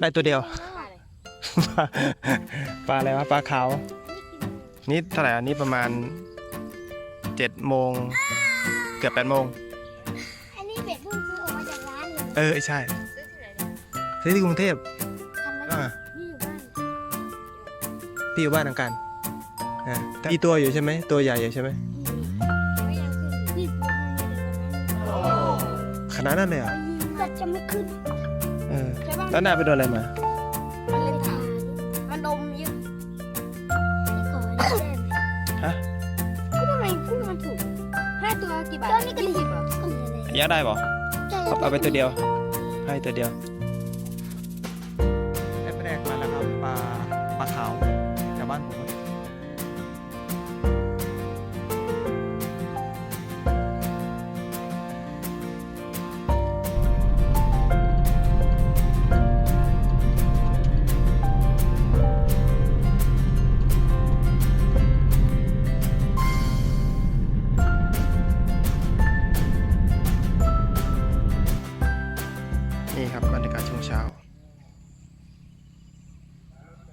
ได้ตัวเดียว ปลาอะไรวะปลาขาวนี่เท่าไหร่อันนี้ประมาณเจ็ดโมงเกือบแปดโมงอันนี้เป็ดเพิ่งซื้อออกมาจากร้านเลยเออใช่ซื้อที่ไหนเนี่ยซื้อที่กรุงเทพทำแล้วอ่านี่อยู่บ้านพี่อยู่บ้านทางการอ่ามีตัวอยู่ใช่ไหมตัวใหญ่อยู่ใช่ไหมไม่ยังขึ้นรีบลงมาเลยเดี๋ยววันนั้นขนาดนั้นเลยเหรอะก็จะ แล้วหน้าไปโดนอะไรมา มันเลยถามมันดมเยอะขอได้ไหมฮะ ก็ทำไมกุ้งมันถูกห้าตัวกี่บาทตัวนี้ก็ดีเหรออยากได้ป่ะเอาเอาไปตัวเดียว ให้ตัวเดียว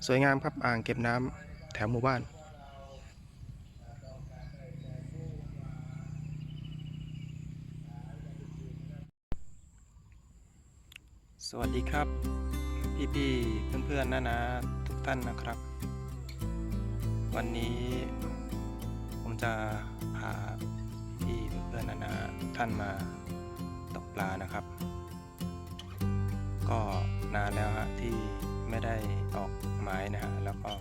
สวยงามครับอ่างเก็บน้ำแถวหมู่บ้าน สวัสดีครับ พี่ๆเพื่อนๆน้านาทุกท่านนะครับ วันนี้ผมจะพาพี่เพื่อนๆน้านาท่านมาตกปลานะครับ ก็นานแล้วฮะที่ ไม่ได้ออกหมายนะฮะแล้วก็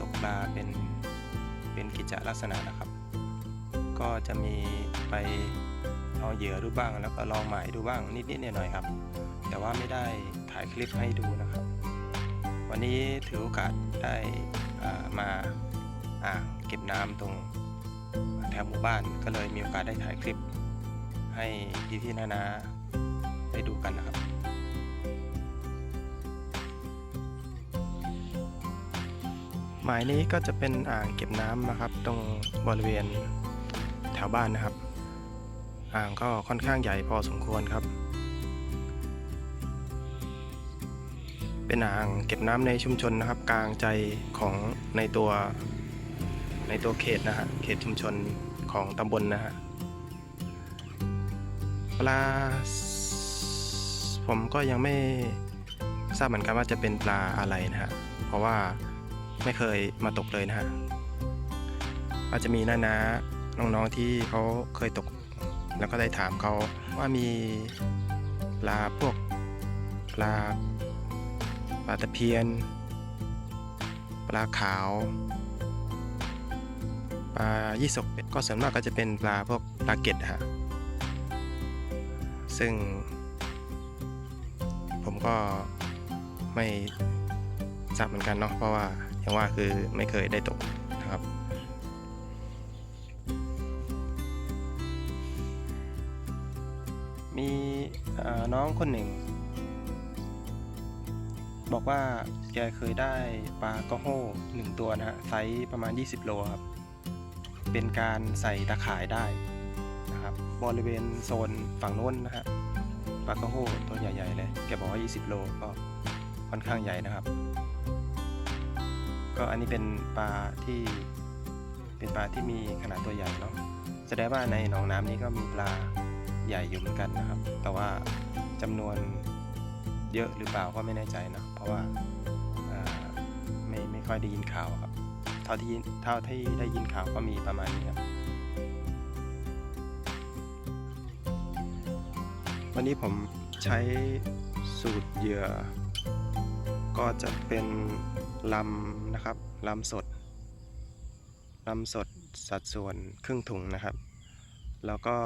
ตกปลาเป็นเป็นกิจลักษณะนะครับ ก็จะมีไปเอาเหยื่อดูบ้าง แล้วก็ลองหมายดูบ้างนิดๆหน่อยๆครับ แต่ว่าไม่ได้ถ่ายคลิปให้ดูนะครับ วันนี้ถือโอกาสได้อ่ามาอ่างเก็บน้ำตรงแถวหมู่บ้านก็เลยมีโอกาสได้ถ่ายคลิปให้พี่ๆนานาๆได้ดูกันนะครับ หมายนี้ก็จะเป็นอ่างเก็บน้ำนะครับ ตรงบริเวณแถวบ้านนะครับ อ่างก็ค่อนข้างใหญ่พอสมควรครับ เป็นอ่างเก็บน้ำในชุมชนนะครับ กลางใจของในตัวในตัวเขตนะฮะเขตชุมชนของตำบลนะฮะปลาผมก็ยังไม่ทราบเหมือนกันว่าจะเป็นปลาอะไรนะฮะเพราะว่า ไม่เคยมาตกเลยนะฮะอาจจะมีน้านาน้องๆที่เขาเคยตก แล้วก็ได้ถามเขาว่ามีปลาพวกปลาปลาตะเพียน ปลาขาว ปลายี่สกก็ส่วนมากก็จะเป็นปลาพวกปลาเก็ดฮะซึ่ง ผมก็ไม่ทราบเหมือนกันเนาะเพราะว่า อย่ว่าคือไม่เคยได้ตกนะครับ มีน้องคนหนึ่ง บอกว่าแกเคยได้ปลากระโห้หนึ่งตัวนะฮะไซส์ประมาณ 20 โลครับ เป็นการใส่ตะข่ายได้นะครับ บริเวณโซนฝั่งโน้นนะฮะปลากระโห้ตัวใหญ่ ๆ เลย แกบอกว่า 20 โลก็ค่อนข้างใหญ่นะครับ ก็อันนี้เป็นปลาที่เป็นปลาที่มีขนาดตัวใหญ่เนาะแสดงว่าในหนองน้ำนี้ก็มีปลาใหญ่อยู่เหมือนกันนะครับ แต่ว่าจำนวนเยอะหรือเปล่าก็ไม่แน่ใจเนะเพราะว่าอ่าไม่ไม่ค่อยได้ยินข่าวครับเท่าที่เท่าที่ได้ยินข่าวก็มีประมาณนี้ครับวันนี้ผมใช้สูตรเหยื่อก็จะเป็น ลำนะครับลำสดลำสดสัดส่วนครึ่งถุงนะครับ แล้วก็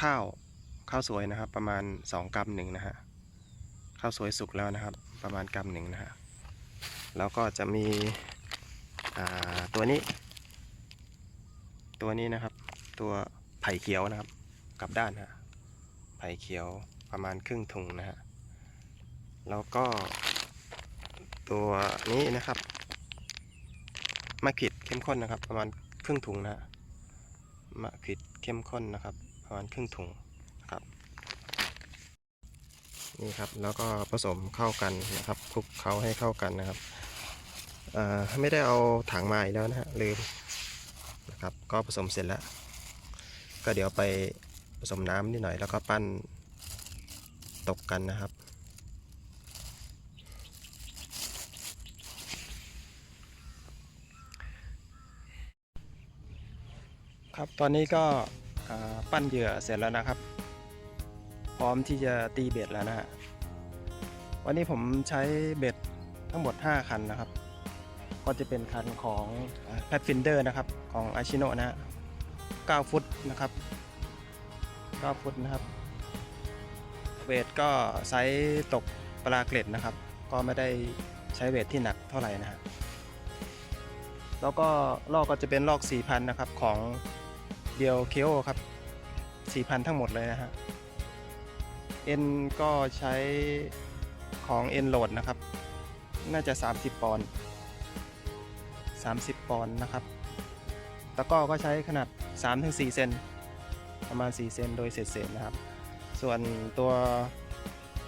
ข้าวข้าวสวยนะครับ ประมาณ 2กรัมหนึ่งนะฮะข้าวสวยสุกแล้วนะครับ ประมาณกรัมหนึ่งนะฮะแล้วก็จะมีตัวนี้ ตัวนี้นะครับ ตัวไผ่เขียวนะครับกลับด้านฮะไผ่เขียวประมาณครึ่งถุงนะฮะ แล้วก็ตัวนี้นะครับมะขิดเข้มข้นนะครับ ประมาณครึ่งถุงนะฮะมะขิดเข้มข้นนะครับ ประมาณครึ่งถุงนะครับนี่ครับแล้วก็ผสมเข้ากันนะครับคลุกเคล้าให้เข้ากันนะครับเอ่อไม่ได้เอาถังมาอีกแล้วนะฮะลืมนะครับ ก็ผสมเสร็จแล้ว ก็เดี๋ยวไปผสมน้ำนิดหน่อยแล้วก็ปั้นตกกันนะครับ ครับตอนนี้ก็ปั้นเหยื่อเสร็จแล้วนะครับ พร้อมที่จะตีเบ็ดแล้วนะฮะวันนี้ผมใช้เบ็ดทั้งหมด 5 คันนะครับ ก็จะเป็นคันของแพดฟินเดอร์นะครับของอาชิโนะนะฮะ9ฟุตนะครับ 9 ฟุตนะครับเวทก็ไซส์ตกปลาเกล็ดนะครับ ก็ไม่ได้ใช้เวทที่หนักเท่าไหร่นะฮะแล้วก็ลอกก็จะเป็นลอก 4,000 นะครับของ เดียวเคโอครับ 4,000 ทั้งหมดเลยนะฮะเอ็นก็ใช้ของเอ็นโหลดนะครับ น่าจะ 30 ปอนด์30 ปอนด์นะครับตะก้อก็ใช้ขนาด 3-4 เซนประมาณ 4 เซนโดยเศษๆนะครับ ส่วนตัว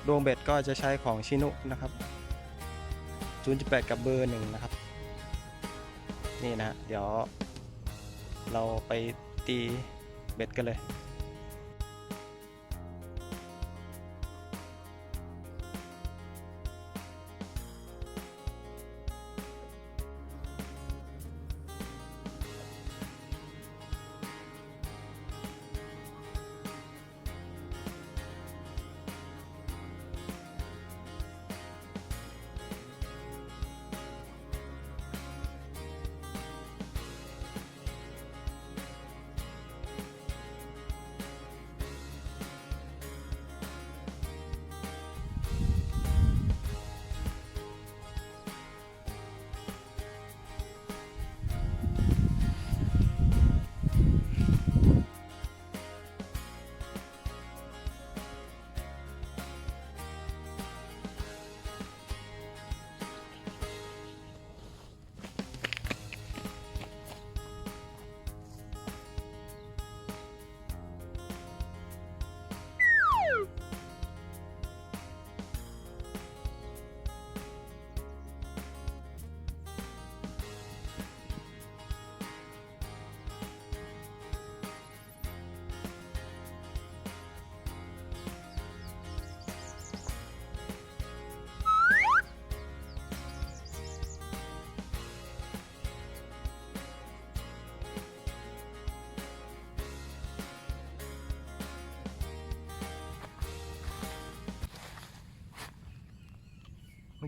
ดวงเบ็ดก็จะใช้ของชินุนะครับ 0.8 กับเบอร์หนึ่งนะครับ นี่นะ เดี๋ยวเราไป ตีเบ็ดกันเลย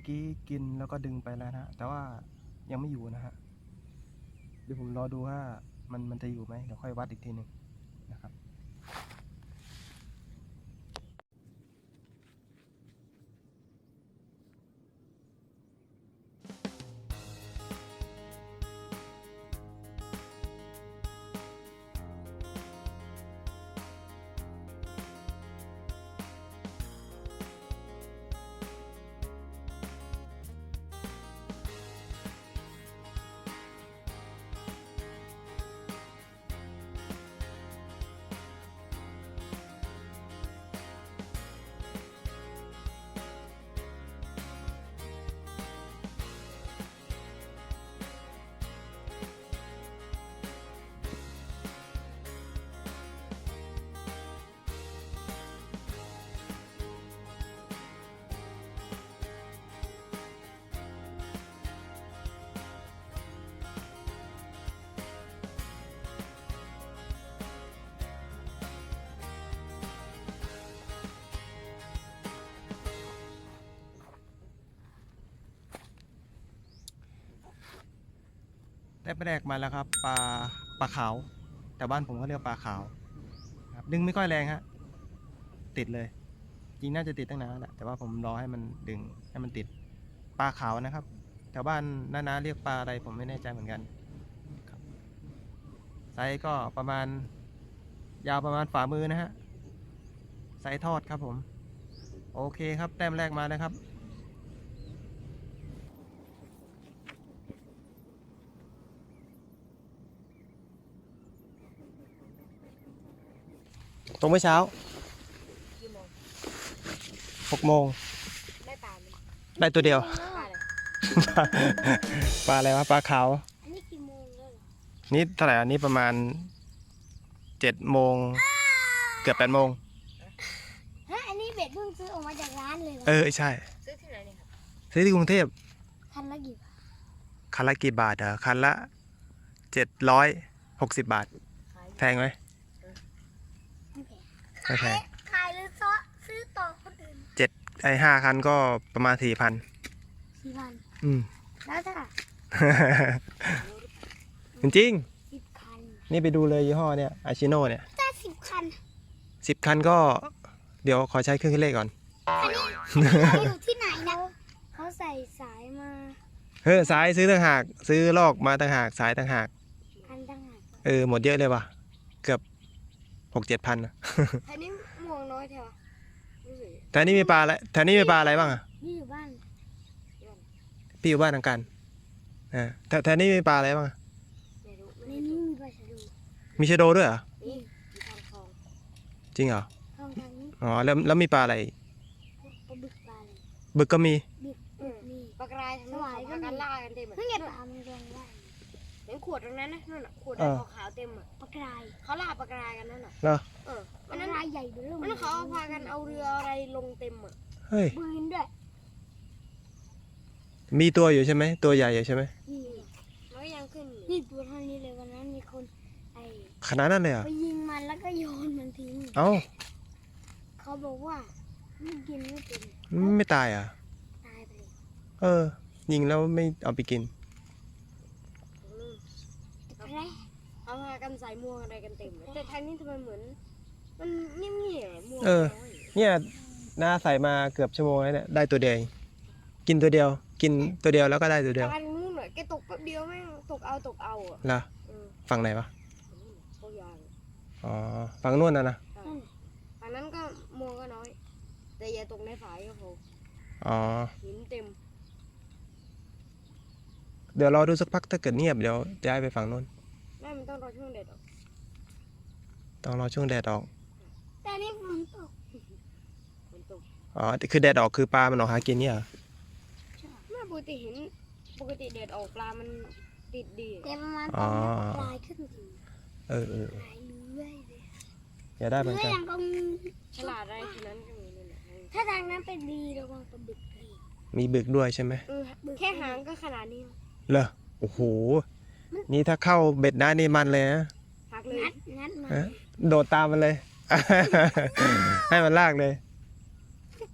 กี้กินแล้วก็ดึงไปแล้วนะฮะแต่ว่ายังไม่อยู่นะฮะเดี๋ยวผมรอดูว่ามันมันจะอยู่ไหมเดี๋ยวค่อยวัดอีกทีหนึ่ง ได้ปลาแดกมาแล้วครับปลาปลาขาว แต่บ้านผมเขาเรียกปลาขาวครับดึงไม่ค่อยแรงฮะติดเลย จริงน่าจะติดตั้งนานแล้วแหละแต่ว่าผมรอให้มันดึงให้มันติดปลาขาวนะครับแถวบ้านน้าๆเรียกปลาอะไรผมไม่แน่ใจเหมือนกันครับไซส์ก็ประมาณ ยาวประมาณฝ่ามือนะฮะไซส์ทอดครับผม โอเคครับแต้มแรกมาแล้วครับ ตรงเมื่อเช้ากี่โมงหกโมงได้ปลาไหมได้ตัวเดียว ปลาอะไรปลาอะไรวะปลาขาว อันนี้กี่โมงแล้วเหรอนี่เท่าไหร่อันนี้ประมาณเจ็ดโมงเกือบแปดโมง ฮะอันนี้เบ็ดเพิ่งซื้อออกมาจากร้านเลยเหรอเออใช่ ซื้อที่ไหนเนี่ยครับซื้อที่กรุงเทพคันละกี่บาทคันละกี่บาทเหรอคันละเจ็ดร้อยหกสิบบาท ขายแพงไหมไม่แพง ไม่แพงขายหรือซอซื้อต่อคนอื่นเจ็ดไอห้าคันก็ประมาณสี่พันสี่พันอืมแล้วถ้าจริงสิบคันๆนี่ไปดูเลยยี่ห้อเนี่ยอาชิโน่เนี่ยถ้าสิบคันสิบคันก็เดี๋ยวขอใช้เครื่องคิดเลขก่อนอันนี้เขาอยู่ที่ไหนนะเขาใส่สายมาเฮ้ยสายซื้อต่างหาก ซื้อลอกมาต่างหากสายต่างหาก พันต่างหากเออหมดเยอะเลยว่ะเกือบ หกเจ็ดพันนะแถวนี้ม่วงน้อยแถวรู้สึกแถวนี้มีปลาอะไรแถวนี้มีปลาอะไรบ้างอะนี่อยู่บ้านพี่อยู่บ้านทางกันอ่าแถวแถวนี้มีปลาอะไรบ้างอะไม่รู้ในไม่นี้รู้มีปลาชะโดูมีชะโดด้วยเหรอนี่อยู่ทางคลองจริงเหรอข้างทางนี้อ๋อแล้วแล้วมีปลาอะไรอีกปลาบึกปลาอะไรบึกก็มีบึกอืมนี่ ปลากรายทางนู้นเขาพากันล่ากันเต็มอะเพิ่งไงปลามันเดินได้เห็นขวดตรงนั้นนะนั่นน่ะขวดเออขาวๆเต็มอะปลากรายเขาล่าปลากรายกันนั่นน่ะเหรอเออปวัลานนั้นกรายใหญ่เบ้อวันนั้นเขาเอาพากันเอาเรืออะไรลงเต็มอะเฮ้ยปืนด้วยมีตัวอยู่ใช่ไหมตัวใหญ่อยู่ใช่ไหมนี่มันก็ยังขึ้นอยู่นี่ตัวเท่านี้เลยวันนั้นมีคนไอขนาดนั้นเลยเหรอะไปยิงมันแล้วก็โยนมันทิ้งเอ้าเขาบอกว่าไม่กินไม่เป็นมันไม่ตายอะตายไปเลย เออ ยิงแล้วไม่เอาไปกิน อืม ตะแคร้ เอาพากันใส่ม่วงอะไรกันเต็มเลยแต่ทางนี้ทำไมเหมือน มันเงียบๆม่วงเออ น้อยเนี่ยน้าใส่มาเกือบชั่วโมงแล้วเนี่ยได้ตัวเดียวเองกินตัวเดียว กินตัวเดียวแล้วก็ได้ตัวเดียวทางนู้นหน่อยแกตกแป๊บเดียวแม่งตกเอาตกเอาอะเหรอเออฝั่งไหนวะเขายาวอ๋อฝั่งนู้นนะนะทางนั้นก็ม่วงก็น้อย แต่อย่าตกในฝายก็พออ๋อหินเต็ม เดี๋ยวรอดูสักพักถ้าเกิดเงียบเดี๋ยวย้ายไปฝั่งนู้นแม่มัน ต้องรอช่วงเด็ดออก ต้องรอช่วงแดดออก แต่นี่ฝนตกฝนตก อ๋อ คือแดดออกคือปลา มันออกหากินเนี่ยเหรอแม่ปกติเห็น ปกติเด็ดออกปลา มันติดดีแต่ประมาณตอนนี้ปลายขึ้นถึงเออเออเออปลายเรื่อยเลยอย่าได้เหมือนเรื่อยกัน อย่างก็มีฉลาดอะไรทีนั้นก็มีนี่แหละถ้าทางนั้นเป็นดีระวังปลาบึกเลยมีบึกด้วยใช่ไหมเออแค่หางก็ขนาดนี้เหรอ โอ้โห นี่ถ้าเข้าเบ็ดได้นี่มันเลยนะหักเลยงัดงัดมาฮะโดดตามมันเลย ให้มันลากเลย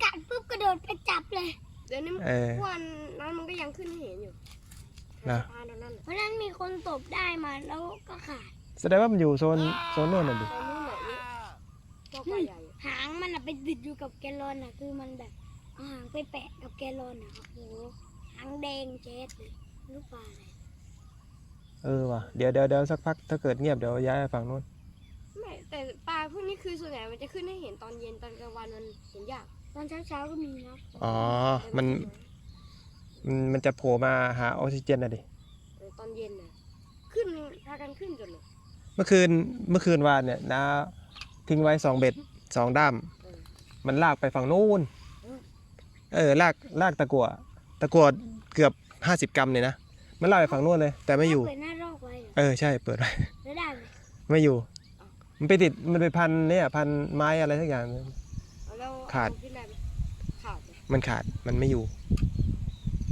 กัดปุ๊บกระโดดไปจับเลยเดี๋ยวนี้เออ วันนั้นมันก็ยังขึ้นให้เห็นอยู่นะสะพานตรงนั้นน่ะเพราะนั้นมีคนตบได้มาแล้วก็ขาดแสดงว่ามันอยู่โซนโซนโน่นน่ะดิตอนนู้นแหละนี่พวกปลาใหญ่อะหางมันอะไปติดอยู่กับแกลลอนอะคือมันแบบเอาหางไปแปะกับแกลลอนอะโอ้โหหางแดงเจ๊ดเลยลูกปลาอะไร เออว่ะเดี๋ยวเดี๋ยวเดี๋ยวสักพักถ้าเกิดเงียบเดี๋ยวย้ายไปฝั่งนู้นไม่แต่ปลาพวกนี้คือส่วนใหญ่มันจะขึ้นให้เห็นตอนเย็นตอนกลางวันมันเห็นยากตอนเช้าเช้าๆก็มีนะอ๋อมันมันมันจะโผล่มาหาออกซิเจนน่ะดิเออตอนเย็นน่ะขึ้นพากันขึ้นจนเลยเมื่อคืนเมื่อคืนวานเนี่ยนะทิ้งไว้สองเบ็ดสองด้ามเออมันลากไปฝั่งนู้นเออเออลากลากตะกั่วตะกั่วเกือบห้าสิบกรัมเลยนะ มันลากไปฝั่งนู้นเลย แต่ไม่อยู่ เปิดหน้ารอกไว้เหรอเออใช่เปิดไว้ แล้วได้ไหมไม่อยู่ มันไปติดมันไปพันเนี่ยพันไม้อะไรสักอย่าง เอาแล้วขาดเอขึ้นได้ไหมขาดเลยมันขาดมันไม่อยู่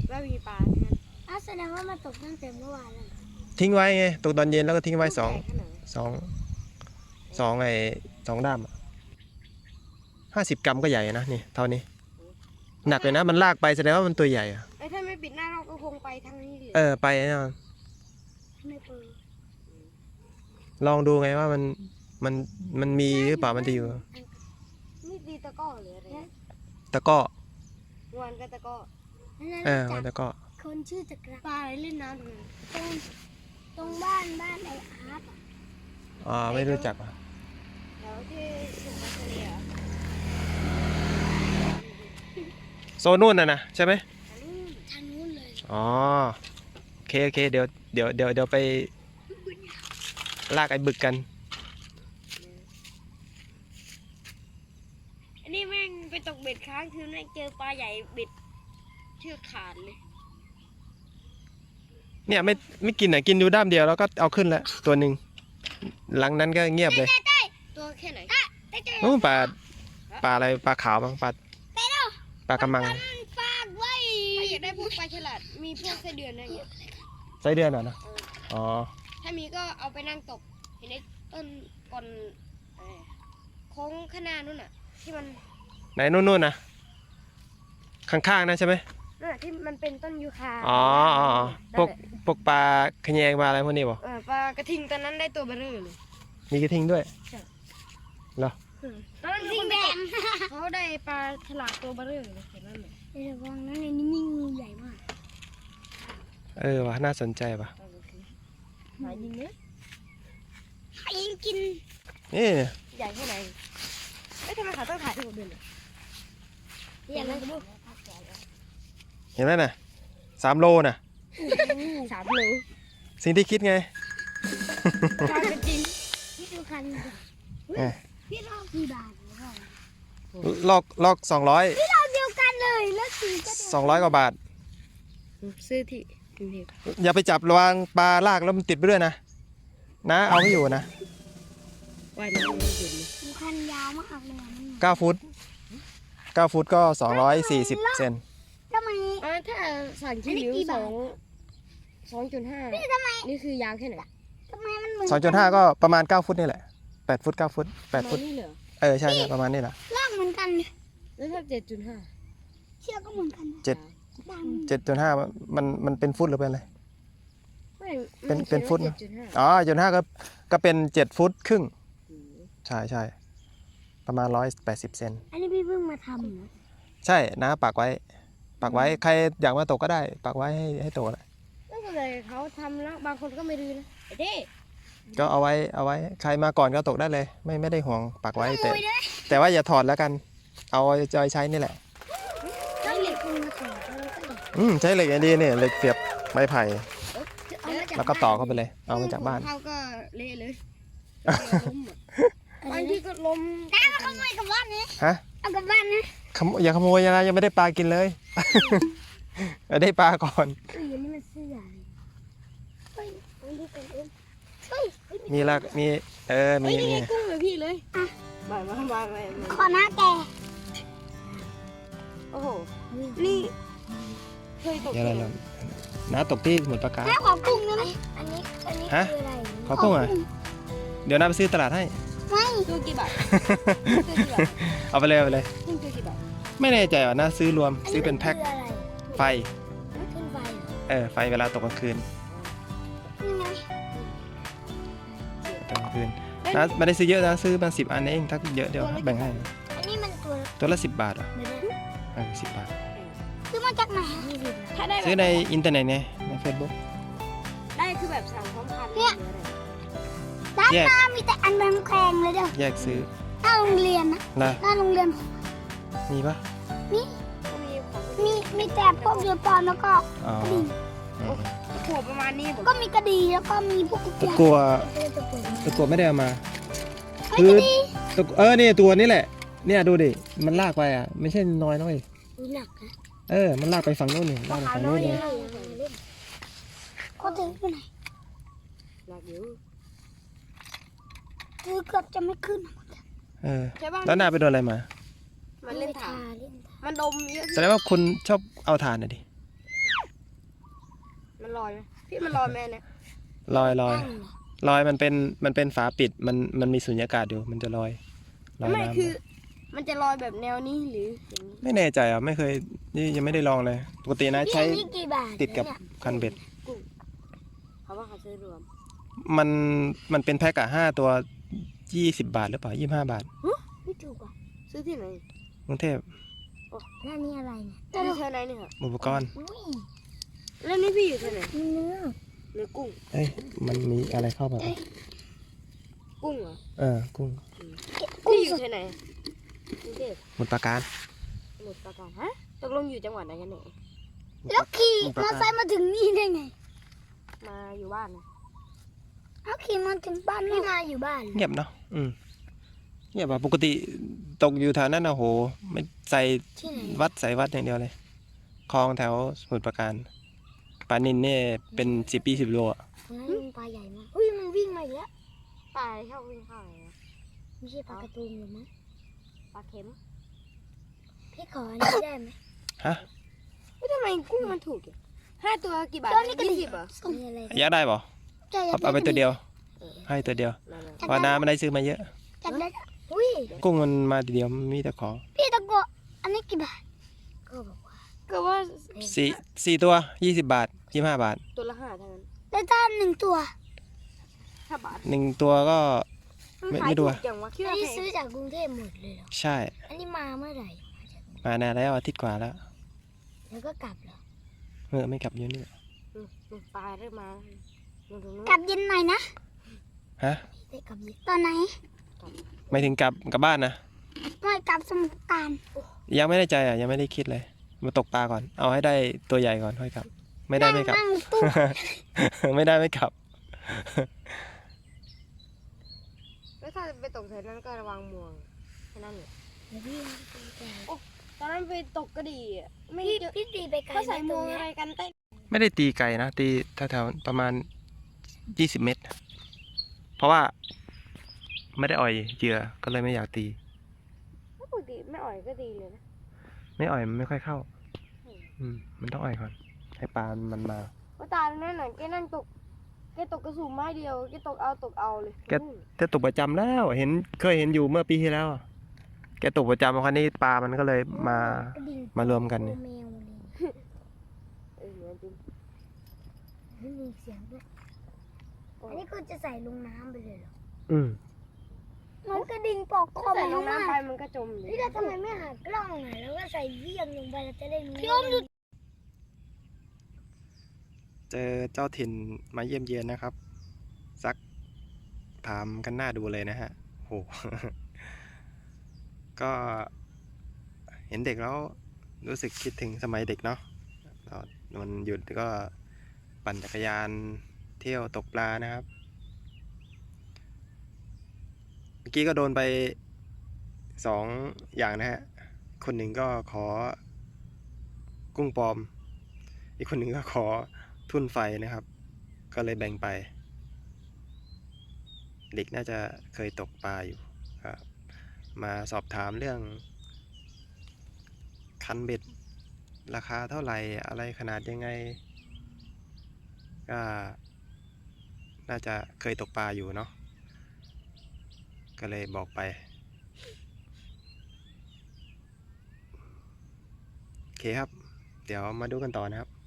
แล้วมีปลาทั้งนั้นอ้าวแสดงว่ามาตกตั้งแต่เมื่อวานแล้วเหรอทิ้งไว้ไงตกตอนเย็นแล้วก็ทิ้งไว้สองใหญ่ขนาดไหนสองสองไอ้สองด้ามห้าสิบกรัมก็ใหญ่นะนี่เท่านี้ หนักเลยนะมันลากไปแสดงว่ามันตัวใหญ่อะเอ้ยถ้าไม่ ปิดหน้าเราก็คงไปทางนี้เลยเออไปแน่นอนไม่เปิดลองดูไงว่ามันมันมันมีหรือเปล่ามันจะอยู่นี่ตีตะกร้อหรืออะไรเนี่ยตะกร้อวันก็ตะกร้อนั่นเออจัมันบตะกร้อคนชื่อจักรปลาอะไรเล่นน้ำตรงนั้นตรงตรงบ้านบ้านไออาร์ตอะอ๋อไม่รู้จักอะแถวที่สุพรรณบุรีอะโซนนู่นน่ะนะใช่ไหม อันนี้ ทางนู้นเลย อ๋อโอเคโอเคเดี๋ยวเดี๋ยวเดี๋ยวเดี๋ยวไปลากไอ้บึกกัน อันนี่แม่งไปตกเบ็ดค้างคืนแม่งเจอปลาใหญ่เบ็ดเชือกขาดเลยเนี่ยไม่ไม่กินอะกินอยู่ด้ามเดียวแล้วก็เอาขึ้นแล้วตัวหนึ่งหลังนั้นก็เงียบเลยตัวแค่ไหนได้เจอนู้นปลาปลาอะไรปลาขาวบ้างปลาปลากระมัง ปลาฉลาดมีพวกไส้เดือนอะไรอย่างเงี้ยไส้เดือนเหรอนะอ๋อถ้ามีก็เอาไปนั่งตกเห็นไอ้ต้นก่อนเอ่อโค้งข้างหน้านู่นน่ะ ที่มันไหนนู่นนู่นนะข้างๆนะใช่ไหมนั่นน่ะที่มันเป็นต้นยูคาอ๋ออ๋ออ๋อพวกนั่นแหละพวกปลาขะแยงปลาอะไรพวกนี้บ่เออปลากระทิงตอนนั้นได้ตัวเบลอเลย มีกระทิงด้วยตอนนั้นสิ่คงนแดไปตงกเขาได้ปลาฉลาดตัวเบลอเลยเห็นนั่นเลยเดี๋ยวระวังนะในนี้มีงูใหญ่มาก เออว่ะน่าสนใจว่ะตอนกลางคืนหายิงเนื้อให้ยิงกินนี่ใหญ่แค่ไหนเอ้ยทำไมเขาต้องถ่ายที่ผมเดินเลยอย่างนั้นก็ดูเห็นไหมน่ะสามโลน่ะสามโลสิ่งที่คิดไงความเป็นจริงพี่ดูคันดิเอ้ยพี่ลอกกี่บาทหรือเปล่าลอกลอกสองร้อยพี่ลอกเดียวกันเลยแล้วสีก็เดียวสองร้อยกว่าบาทซื้อที่กรุงเทพ อย่าไปจับระวังปลาลากแล้วมันติดไปด้วยนะ นะ เอาไม่อยู่นะว่ายน้ำไม่หยุดเลยดูคันยาวมากเลยอะมันเก้าฟุตเก้าฟุตก็สองร้อยสี่สิบเซนทำไม อ่าถ้าสั่งชิ้นนิ้วอันนี้กี่สบาอท งสองจุดห้าพี่ทำไมนี่คือยาวแค่ไหนทำไมมันเหมือนสองจุดห้าก็ประมาณเก้าฟุตนี่แหละแปดฟุตเก้าฟุตแปดฟุต นี่เหรอเออใช่ใช่ประมาณนี้แหละลอกเหมือนกันเลยแล้วถ้าเจ็ดจุดห้าเชือกก็เหมือนกันนะเจ็ดด เจ็ดจุดห้ามันมันเป็นฟุตหรือเป็นอะไร ไม่เป็นเป็นฟุตนะเจ็ดจุดห้าอ๋อจุดห้าก็ก็เป็นเจ็ดฟุตครึ่ง ใช่ใช่ประมาณร้อยแปดสิบเซนำอันนี้พี่เพิ่งมาทำเหรอใช่นะปักไว้ ปักไว้ใครอยากมาตกก็ได้ ปักไว้ให้ให้ตกแหละแล้วก็เลยเขาทำแล้วบางคนก็ไม่ดื้อนะไอ้เด้ก็เอาไว้เอาไว้ใครมาก่อนก็ตกได้เลย ไม่ไม่ได้ห่วงปักไว้แต่โอ้ยได้แต่ว่าอย่าถอดแล้วกัน เอาจอยใช้นี่แหละ อืมใช้เหล็กอย่างดีเนี่ยเหล็กเสียบไม้ไผ่เอามาจากแล้วก็ต่อเข้าไปเลย เอามาจากบ้านเขาก็เละเลยล้มอะบางทีก็ล้มน้ามาขโมยกลับบ้านนะฮะเอากลับบ้านนะขโมยอย่าขโมยยังไงยังไม่ได้ปลากินเลยเอาได้ปลาก่อนเอ้ยอันนี้มันเสื้อเลยเฮ้ยอันนี้เป็นเอ็มเฮ้ยเฮ้ยมีละมีเออเฮ้มียนี่มีไงกุ้งเลยพี่เลยอะมามามามามาขอหน้าแกโอ้โหนี่ เคยตกเดี๋ยวอะไรล่ะน้าตกที่สมุดปราการแม่ขอกุ้งได้ไหมอันนี้ อันนี้ฮะคืออะไรขอกุ้งเหรอเดี๋ยวน้าไปซื้อตลาดให้ ไม่ตัวกี่บาทตัวกี่บาทเอาไปเลยเอาไปเลยกุ้งตัวกี่บาทไม่แน่ใจว่าน้าซื้อรวมซื้อเป็นแพ็คคืออะไรไฟขึ้นไฟเหรอเออไฟเวลาตกกลางคืนนี่ไงตกกลางคืนน้าไม่ได้ซื้อเยอะนะซื้อมาสิบอันเองถ้าเยอะเดี๋ยวแบ่งให้ อันนี้มันตัวตัวละสิบบาทเหรอะ ถ้าได้แบบซื้อในอินเทอร์เน็ตไงในเฟซบุ๊ก ได้คือแบบสั่งพร้อมพันเนี่ยด้านแยกหน้ามีแต่อันแพงๆเลยเด้อแยกซื้อหน้าโรงเรียนนะนะหน้าโรงเรียนมีปะก็มีของมีมีแต่พวกเรือปลอมแล้วก็อ๋อกระดิ่งอืมขวบประมาณนี้ผมก็มีกระดิ่งแล้วก็มีพวกกุญแจตะกัวเออตะกั่วตะกัวไม่ได้เอามา เฮ้ยกระดิ่งตะกัวเออเนี่ยตัวนี้แหละ เนี่ยดูดิ มันลากไปอะ ไม่ใช่น้อยน้อยอุ๊ยหนักนะ เออ มันลากไปฝั่งโน้นนี่ลากไปฝั่งโน้นเลยก็ถือไปไหนหนักอยู่คือเกือบจะไม่ขึ้นเออใช่ป่ะแล้วหน้าไปโดนอะไรมา มันเล่นถามเล่นมันดมเยอะแสดงว่าคุณชอบเอาถ่านน่ะดิ มันลอยไหมพี่มันลอยแม่เนี่ยลอยลอยตั้งเหรอลอยมันเป็นมันเป็นฝาปิดมันมันมีสุญญากาศอยู่มันจะลอยลอยไม่น้ำคือ มันจะลอยแบบแนวนี้หรืออย่างนี้ไม่แน่ใจอะไม่เคยนี่ยังไม่ได้ลองเลยปกตินะนี่ใช้อันนี้กี่บาทติดกับเนี่ยคันเบ็ด เขาว่าเขาซื้อรวม มันมันเป็นแพ็คอะห้าตัวยี่สิบบาทหรือเปล่ายี่ห้าบาทไม่ถูกอะซื้อที่ไหนกรุงเทพแล้วนี่อะไรเนี่ยที่เท่าไหนนี่ค่ะอุปกรณ์อุ้ยแล้วนี่พี่อยู่ที่ไหนมีเนื้อเนื้อกุ้ง เอ้ยมันมีอะไรเข้ามาปะกุ้งเหรอเออกุ้งพี่อยู่ที่ไหนกรุงเทพ หมดปราการสมุทรปราการฮะตกลงอยู่จังหวัดไหนกันเนี่ยแล้วขี่มอเตอร์ไซค์มาถึงนี่ได้ไง มาอยู่บ้านนะเอาขี่มาถึงบ้านไม่มาอยู่บ้านเงียบเนาะอืมเนี่ยแบบปกติตกอยู่แถวนั้นนะโห ไม่ใส่ที่ไหนวัดใส่วัดอย่างเดียวเลยคลองแถวสมุทรปราการปลานินเนี่ยเป็นสิบปีสิบโลอะตรงนั้นมันปลาใหญ่มากอุ้ยมันวิ่งมาอีกแล้วปลาชอบวิ่งเข้าไหนนะไม่ใช่ปลากระตูนหรือมั้ง ปลาเค็ม พี่ขออันนี้ได้ไหมฮะไม่ทำไมกุ้งมันถูกอะห้าตัวกี่บาทตัวนี้ก็ยี่ดีสิบเหรอมีอะไรอยากได้ป่ะใช่เอาเอาไปตัวเดียวเออให้ตัวเดียวนั่นน่ะเพราะน้าไม่ได้ซื้อมาเยอะ จับได้อุ้ยกุ้งมันมาทีเดียวมีแต่ขอ พี่ตะโกะอันนี้กี่บาท ก็บอกว่าก็ว่าสี่สี่ตัวยี่สิบบาทยี่ห้าบาท ตัวละห้าเท่านั้นแล้วถ้าหนึ่งตัวห้าบาทหนึ่งตัวก็ ไม่ขายไม่ดูถูอะกจังวะคิดอันว่านี้แพงซื้อจากกรุงเทพหมดเลยเหรอ ใช่ อันนี้มาเมื่อไหร่ มานานแล้วอาทิตย์กว่าแล้วแล้วก็กลับเหรอ เออไม่กลับอยู่นี่อืมอืมปลาเริ่มมาแล้วนู่นตรงนู้นกลับเย็นหน่อยนะฮะได้กลับเย็นตอนไหนไม่ถึงกลับกลับบ้านนะไม่กลับสมุทรปราการยังไม่ได้ใจอะยังไม่ได้คิดเลย มาตกปลาก่อน เอาให้ได้ตัวใหญ่ก่อนค่อยกลับ ไม่ได้ไม่กลับ นั่งตู้ ไม่ได้ไม่กลับแล้ว ถ้าไปตกแถวนั้นก็ระวังมวงแค่นั้นเลยเดี๋ยวพี่ไปไกลตอนนั้นไปตกกระดี่อะไม่พี่เจอพี่ตีไปไกลเขาใส่ไหมตรวงเนี้อะยไรกันใต้ไม่ได้ตีไกลนะ ตีแถวๆประมาณยี่สิบเมตร เพราะว่าไม่ได้อ่อยเหยื่อก็เลยไม่อยากตี ปกติไม่อ่อยก็ดีเลยนะไม่อ่อยมันไม่ค่อยเข้า อืมอืมมันต้องอ่อยก่อน ให้ปลามันมา ว่าตานั่นน่ะแกนั่งตก แกตกกระสุนไม้เดียวแกตกเอาตกเอาเลยแกแต่ตกประจำแล้วเห็นเคยเห็นอยู่เมื่อปีที่แล้วอะแกตกประจำครั้นี้ปลามันก็เลยมากระดิ่งมารวมกันตัเนี่วยแมวเลยเออเหมือนจริงไม่มีเสียงด้วยอันนี้คือจะใส่ลงน้ำไปเลยเหรออืมมันกระดิ่งปอกคถ้าอใส่ลลงงน้ำน้ำไปไปมันก็จมเลย พี่เราทำไมไม่หากล้องอะแล้วก็ใส่เยี่ยมลงไปเราจะได้รู้พี่อมดู เจอเจ้าถิ่นมาเยี่ยมเยียนนะครับซักถามกันหน้าดูเลยนะฮะโหก็เห็นเด็กแล้วรู้สึกคิดถึงสมัยเด็กเนาะตอนมันหยุดก็ปั่นจักรยานเที่ยวตกปลานะครับ เมื่อกี้ก็โดนไปสองอย่างนะฮะ คนหนึ่งก็ขอกุ้งปลอม อีกคนหนึ่งก็ขอ ทุ่นไฟนะครับ ก็เลยแบ่งไป เด็กน่าจะเคยตกปลาอยู่ครับมาสอบถามเรื่อง คันเบ็ด ราคาเท่าไหร่อะไรขนาดยังไง ก็น่าจะเคยตกปลาอยู่เนาะก็เลยบอกไปโอเคครับ เดี๋ยวมาดูกันต่อนะครับ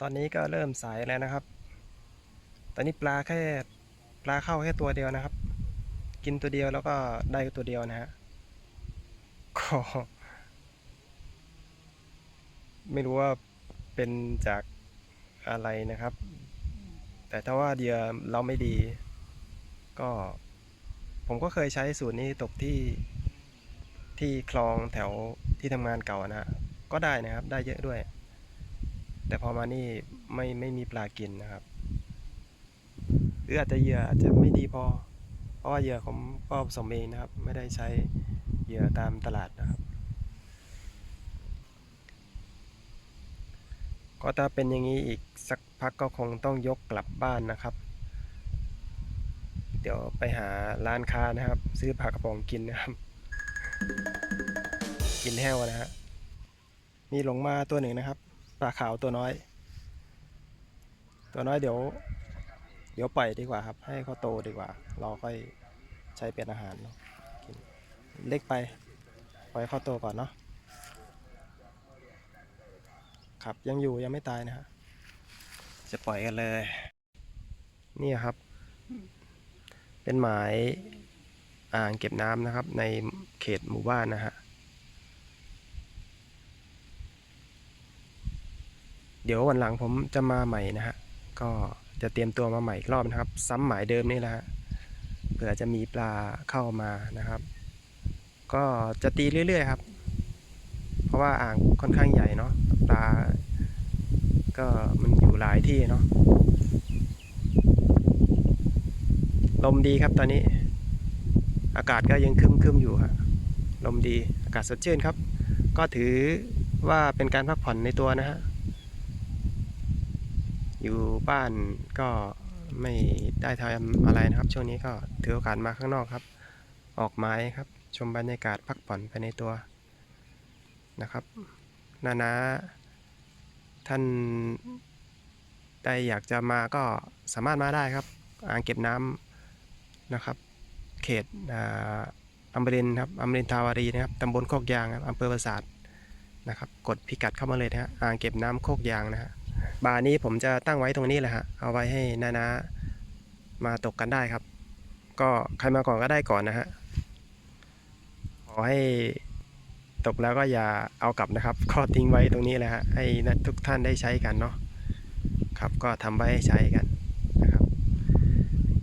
ตอนนี้ก็เริ่มสายแล้วนะครับ ตอนนี้ปลาแค่ปลาเข้าแค่ตัวเดียวนะครับ กินตัวเดียวแล้วก็ได้ตัวเดียวนะฮะก็ไม่รู้ว่าเป็นจากอะไรนะครับ แต่ถ้าว่าเหยื่อเราไม่ดี ก็ ผมก็เคยใช้สูตรนี้ตกที่ที่คลองแถวที่ทำงานเก่านะฮะก็ได้นะครับ ได้เยอะด้วย แต่พอมานี่ไม่ไม่มีปลากินนะครับหรืออาจจะเหยื่ออาจจะไม่ดีพอ เพราะว่าเหยื่อผมก็ผสมเองนะครับ ไม่ได้ใช้เหยื่อตามตลาดนะครับ ก็ถ้าเป็นอย่างนี้อีกสักพักก็คงต้องยกกลับบ้านนะครับ เดี๋ยวไปหาร้านค้านะครับ ซื้อปลากระป๋องกินนะครับ กินแห้วนะฮะมีหลงมาตัวหนึ่งนะครับ ปลาขาวตัวน้อย ตัวน้อยเดี๋ยว เดี๋ยวปล่อยดีกว่าครับ ให้เขาโตดีกว่า เราค่อยใช้เป็นอาหารเนาะกินเล็กไปปล่อยเขาโตก่อนเนาะครับยังอยู่ยังไม่ตายนะฮะจะปล่อยกันเลย นี่ครับ เป็นหมายอ่างเก็บน้ำนะครับ ในเขตหมู่บ้านนะฮะ เดี๋ยววันหลังผมจะมาใหม่นะฮะ ก็จะเตรียมตัวมาใหม่อีกรอบนะครับ ซ้ำหมายเดิมนี่แหละฮะเผื่อจะมีปลาเข้ามานะครับ ก็จะตีเรื่อยๆครับ เพราะว่าอ่างค่อนข้างใหญ่เนาะปลา ก็มันอยู่หลายที่เนาะลมดีครับตอนนี้ อากาศก็ยังครึมๆอยู่ฮะลมดีอากาศสดชื่นครับ ก็ถือว่าเป็นการพักผ่อนในตัวนะฮะ อยู่บ้านก็ไม่ได้ทำอะไรนะครับ ช่วงนี้ก็ถือโอกาสมาข้างนอกครับ ออกไม้ครับ ชมบรรยากาศพักผ่อนไปในตัวนะครับ นานา ท่านได้อยากจะมาก็สามารถมาได้ครับ อ่างเก็บน้ำนะครับ เขตอ่าอมรินครับอมรินทร์ทาวารีนะครับตำบลโคกยางครับอำเภอปราสาทนะครับ กดพิกัดเข้ามาเลยนะฮะอ่างเก็บน้ำโคกยางนะฮะ บาร์นี้ผมจะตั้งไว้ตรงนี้แหละฮะ เอาไว้ให้นานามาตกกันได้ครับ ก็ใครมาก่อนก็ได้ก่อนนะฮะ ขอให้ตกแล้วก็อย่าเอากลับนะครับ ก็ทิ้งไว้ตรงนี้แหละฮะ ให้ทุกท่านได้ใช้กันเนาะ ครับก็ทำไว้ให้ใช้กันนะครับ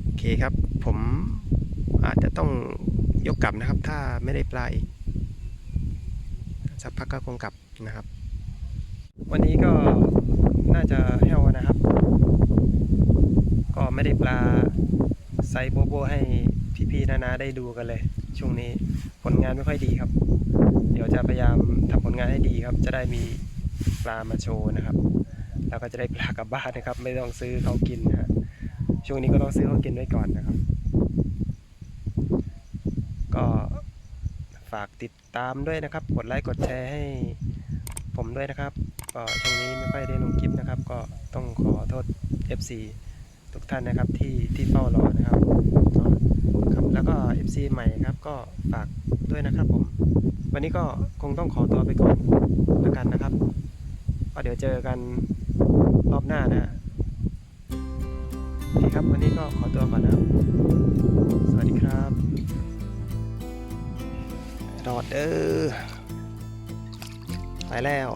โอเคครับ ผมอาจจะต้องยกกลับนะครับ ถ้าไม่ได้ปลาอีกสักพักก็คงกลับนะครับ วันนี้ก็ น่าจะแห้วนะครับ ก็ไม่ได้ปลาไซโบโบให้พี่ๆนานาได้ดูกันเลย ช่วงนี้ผลงานไม่ค่อยดีครับ เดี๋ยวจะพยายามทำผลงานให้ดีครับ จะได้มีปลามาโชว์นะครับ แล้วก็จะได้ปลากลับบ้านนะครับ ไม่ต้องซื้อเขากินนะฮะช่วงนี้ก็ต้องซื้อเขากินไว้ก่อนนะครับ ก็ฝากติดตามด้วยนะครับ กดไลค์กดแชร์ให้ผมด้วยนะครับ ก็ช่วงนี้ไม่ค่อยได้ลงคลิปนะครับ ก็ต้องขอโทษ FC ทุกท่านนะครับที่ที่เฝ้ารอนะครับครับ แล้วก็ FC ใหม่ครับก็ฝากด้วยนะครับผม วันนี้ก็คงต้องขอตัวไปก่อนแล้วกันนะครับก็เดี๋ยวเจอกันรอบหน้านะฮะโอเคครับวันนี้ก็ขอตัวก่อนนะครับ สวัสดีครับรอดเด้อไปแล้ว